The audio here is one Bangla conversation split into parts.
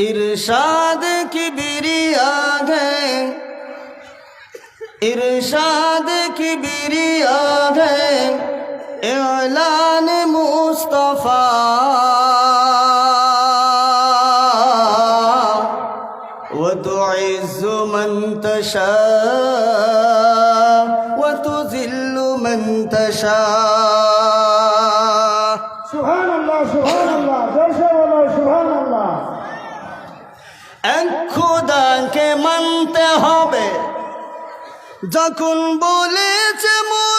इरशाद की बिरिया है इरशाद की बिरिया है एलान मुस्तफ़ा वो तो इज्जुमन तशा वो तो जिल्लु मंतशा যখন বলেছে মুস্তফা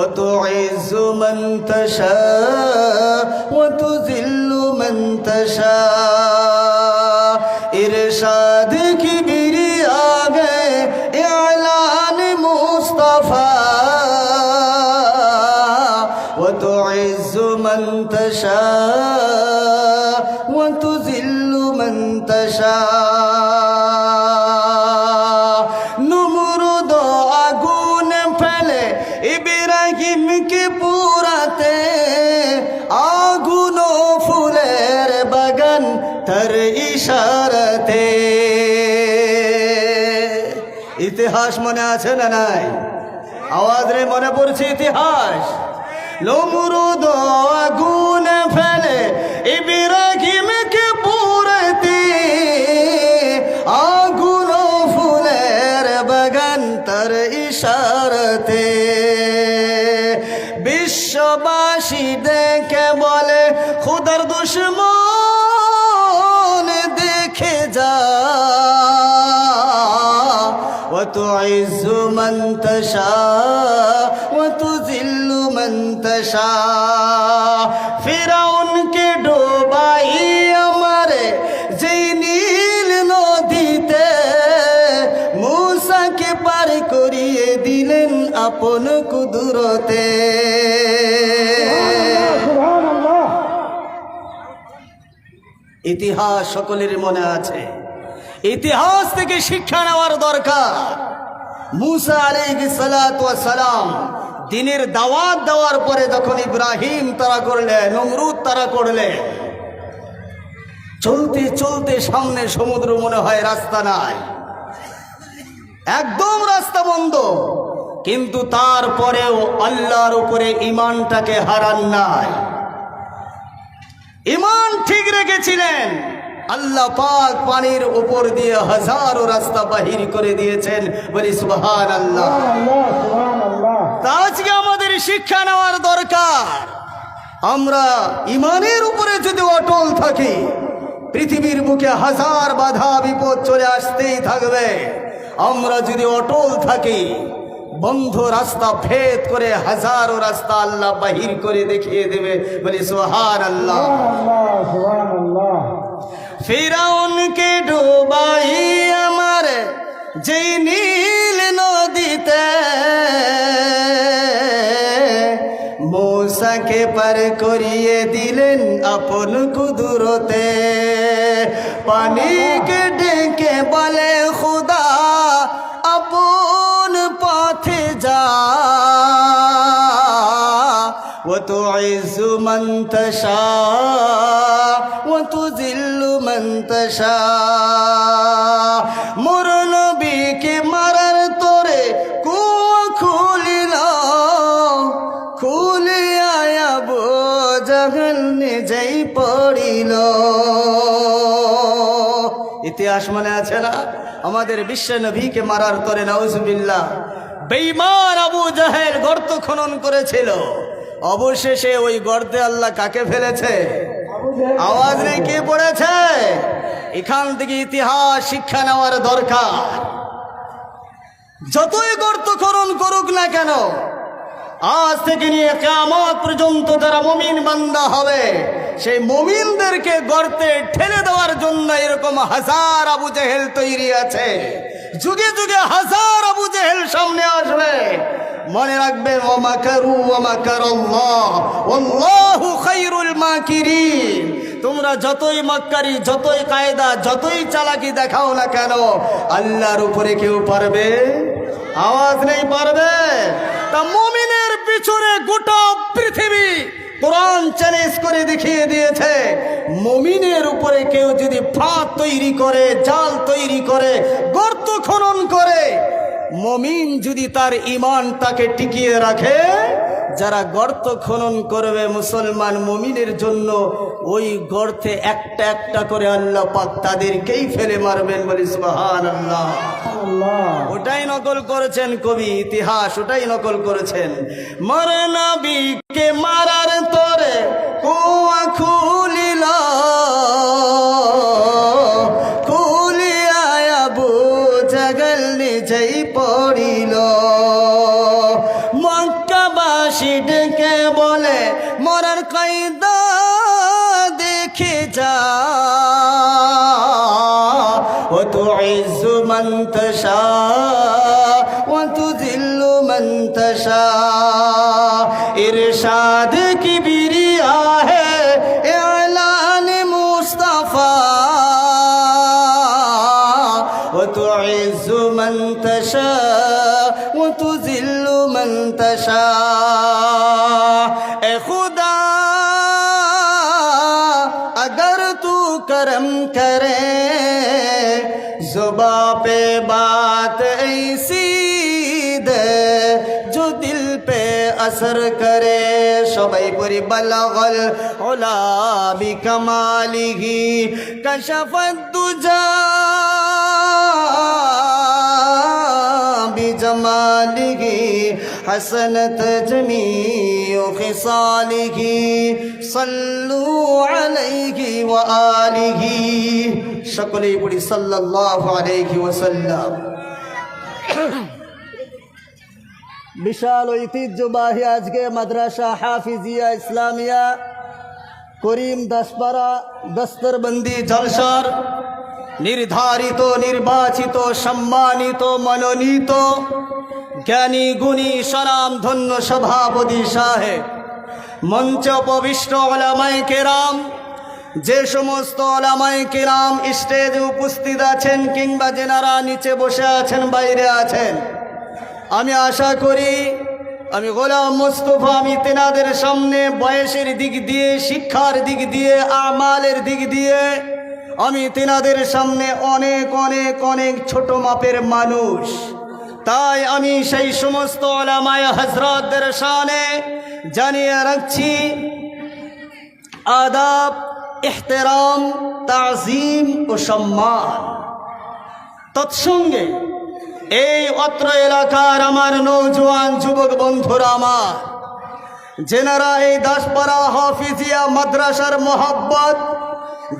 وتعز من تشاء وتذل من تشاء ارشاد کی بری آگے اعلان مصطفیٰ وتعز من تشاء وتذل من تشاء ইতিহাস মনে আছে না নাই? আওয়াজ রে মনে পড়ছে ইতিহাস। আগুন ফেলে ফুলের বিশ্ববাসী দেখে বলে, খুদার দুশ্মন وتعز من تشاء وتذل من تشاء ফিরাউনকে ডোবাই আমারে যেই নীল নদীতে মূসাকে পার করিয়ে দিলেন আপন কুদরতে সুহান আল্লাহ ইতিহাস সকলের মনে আছে ইতিহাস থেকে শিক্ষা নেওয়ার দরকার। মুসা সালাম দিনের দাওয়াত দেওয়ার পরে যখন ইব্রাহিম তারা করলে নমরুদ তারা করলে চলতে চলতে সামনে সমুদ্র মনে হয় রাস্তা নাই। একদম রাস্তা বন্ধ। কিন্তু তারপরেও আল্লাহর উপরে ইমানটাকে হারান নাই। ইমান ঠিক রেখেছিলেন। আল্লাহ পাক পানির উপর দিয়ে হাজারো রাস্তা বাহির করে দিয়েছেন। বলি সুবহান আল্লাহ তা আজকে আমাদের শিক্ষা নেওয়ার দরকার। আমরা ইমানের উপরে যদি অটল থাকি পৃথিবীর বুকে হাজার বাধা বিপদ চলে আসতেই থাকবে। আমরা যদি অটল থাকি বন্ধ রাস্তা ভেদ করে হাজারো রাস্তা আল্লাহ বাহির করে দেখিয়ে দেবে। বলি সোহান আল্লাহ সুহান আল্লাহ সুহান আল্লাহ ফিরাউনকে ডুবাই আমার, যেই নীল নদীতে। মৌসাকে পার করিয়ে দিলেন আপন কুদুরতে। পানিকে ডেকে বলে, খুদা, আপন পথে যা। ও তো আইজু মন্ত ও তু জিল من تشاء মোর নবীকে মারার তোরে কুয়া খুলিল খুলে আয়াব জগল নিজেই পড়িল ইতিহাস মনে আছে না আমাদের বিশ্ব নবীকে মারার তরে নাউজবিল্লাহ বেঈমান আবু জাহেল গর্ত খনন করেছিল অবশেষে ওই গর্তে আল্লাহ কাকে ফেলেছে আবু জাহেল আওয়াজ নেই কে পড়েছে। এখান থেকে ইতিহাস শিক্ষা নেওয়ার দরকার। যতই গর্ত খনন করুক না কেন, আজ থেকে নিয়ে কেমন পর্যন্ত যারা মমিন বান্দা হবে, সেই মমিনদেরকে গর্তে ঠেলে দেওয়ার জন্য এরকম হাজার আবু জেহেল তৈরি আছে। যুগে যুগে হাজার আবু জেহেল সামনে আসবে। মনে রাখবে মাকিরিন। তোমরা যতই মক্কারি, যতই কায়দা, যতই চালাকি দেখাও না কেন, আল্লাহর উপরে কেউ পারবে? আওয়াজ নেই পারবে? তা মুমিনের পিছনে গোটা পৃথিবী কোরআন চ্যালেঞ্জ করে দেখিয়ে দিয়েছে, মমিনের উপরে কেউ যদি ফাঁদ তৈরি করে, জাল তৈরি করে, গর্ত খনন করে মমিন যদি তার ইমান তাকে টিকিয়ে রাখে, যারা গর্ত খনন করবে মুসলমান মমিনের জন্য, ওই গর্তে একটা একটা করে আল্লাহ পাক তাদেরকেই ফেলে মারবেন বলি আল্লাহ ওটাই নকল করেছেন কবি, ইতিহাস ওটাই নকল করেছেন। মরে নবীকে মারার তরে تعز من تشاء وتذل من تشاء ارشاد کبریا ہے اعلان مصطفیٰ وتعز من تشاء وتذل من تشاء اے خدا اگر تو کرم کر পে বাত দিল পে আসর করে। पे असर करे সবাই পরি বলগল ওলাবি কমালিহি কশফত দুজা বিজমালিহি حسنت جميع خصاله صلوا عليه وآله সকলেই পড়ি সাল্লাল্লাহু আলাইহি ওয়াসাল্লাম বিশাল ঐতিহ্যবাহী আজকে মাদ্রাসা হাফিজিয়া ইসলামিয়া করিম দাসপাড়া দস্তরবন্দি জলসার নির্ধারিত নির্বাচিত সম্মানিত মনোনীত জ্ঞানী গুণী সনাম ধন্য সভাপতি সাহেব। মঞ্চ উপবিষ্ট ওলামাই কেরাম, যে সমস্ত ওলামাই কেরাম স্টেজে উপস্থিত আছেন কিংবা যেনারা নিচে বসে আছেন, বাইরে আছেন, আমি আশা করি, আমি গোলাম মোস্তফা, আমি তেনাদের সামনে বয়সের দিক দিয়ে, শিক্ষার দিক দিয়ে, আমালের দিক দিয়ে, আমি তেনাদের সামনে অনেক অনেক অনেক ছোট মাপের মানুষ। তাই আমি সেই সমস্ত ওলামায় হজরতদের সামনে জানিয়ে রাখছি, আদাব, এহতেরাম, তাজিম ও সম্মান। তৎসঙ্গে এই অত্র এলাকার আমার নৌজওয়ান যুবক বন্ধুরা আমার, যেনারা এই দাসপাড়া হাফিজিয়া মাদ্রাসার মোহাব্বত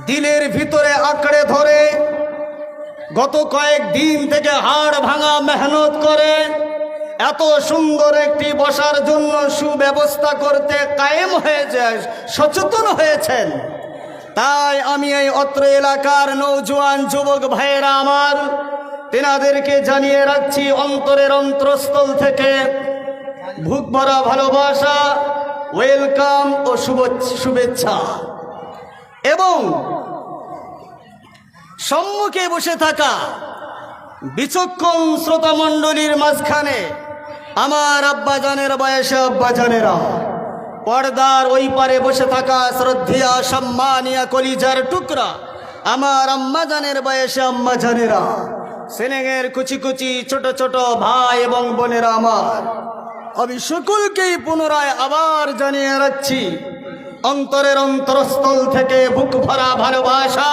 দিলের ভিতরে আঁকড়ে ধরে গত কয়েক দিন থেকে হাড় ভাঙা মেহনত করে এত সুন্দর একটি বসার জন্য সুব্যবস্থা করতে কায়েম হয়ে যায় সচেতন হয়েছেন। তাই আমি এই অত্র এলাকার নৌজওয়ান যুবক ভাইয়েরা আমার, তেনাদেরকে জানিয়ে রাখছি, অন্তরের অন্তরস্থল থেকে ভুক ভরা ভালোবাসা, ওয়েলকাম ও শুভ- শুভেচ্ছা। এবং সম্মুখে বসে থাকা বিচক্ষণ শ্রোতা মণ্ডলীর মাঝখানে আমার আব্বাজানের বয়সে আব্বাজানেরা পর্দার ওই পারে বসে থাকা শ্রদ্ধিয়া, সম্মানিয়া কলিজার টুকরা আমার আম্মাজানের বয়সে আম্মাজানেরা। সেনেগের কুচি কুচি ছোট ছোট ভাই এবং বোনেরা আমার। আমি সকলকেই পুনরায় আবার জানিয়ে রাখছি, অন্তরের অন্তরস্থল থেকে বুক ভরা ভালোবাসা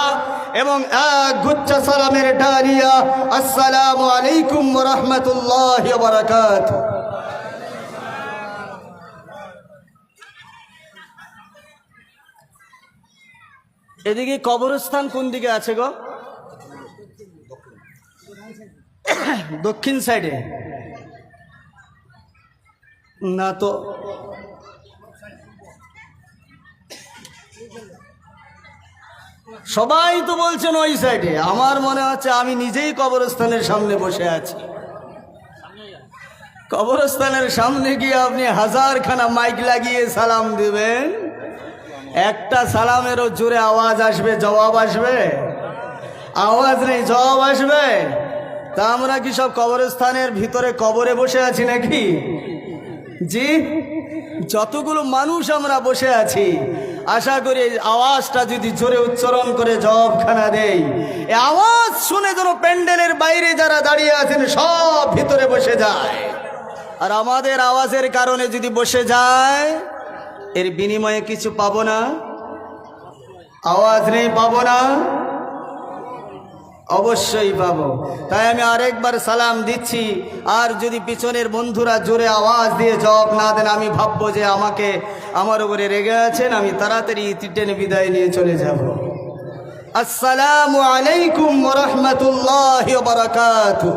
এবং এক গুচ্ছ সালামের ডালিয়া, আসসালামু আলাইকুম রহমতুল্লাহ বারাকাত এদিকে কবরস্থান কোন দিকে আছে গো? দক্ষিণ সাইডে। না তো সবাই তো বলছেন ওই সাইডে। আমার মনে হচ্ছে আমি নিজেই কবরস্থানের সামনে বসে আছি। কবরস্থানের সামনে গিয়ে আপনি হাজারখানা মাইক লাগিয়ে সালাম দিবেন। একটা সালামেরও জোরে আওয়াজ আসবে, জবাব আসবে? আওয়াজ নেই, জবাব আসবে? তা আমরা কি সব কবরস্থানের ভিতরে কবরে বসে আছি নাকি? জি? যতগুলো মানুষ আমরা বসে আছি, আশা করি আওয়াজটা যদি জোরে উচ্চারণ করে জবাবখানা দেই, এ আওয়াজ শুনে যেন প্যান্ডেলের বাইরে যারা দাঁড়িয়ে আছেন সব ভিতরে বসে যায়। আর আমাদের আওয়াজের কারণে যদি বসে যায়, এর বিনিময়ে কিছু পাবো না, আওয়াজ নেই পাবো না। অবশ্যই পাবো। তাই আমি আরেকবার সালাম দিচ্ছি। আর যদি পিছনের বন্ধুরা জোরে আওয়াজ দিয়ে জবাব না দেন, আমি ভাববো যে আমাকে আমার উপরে রেগে আছেন, আমি তাড়াতাড়ি টেনে বিদায় নিয়ে চলে যাব। আসসালামু আলাইকুম রহমতুল্লাহ বারাকাতু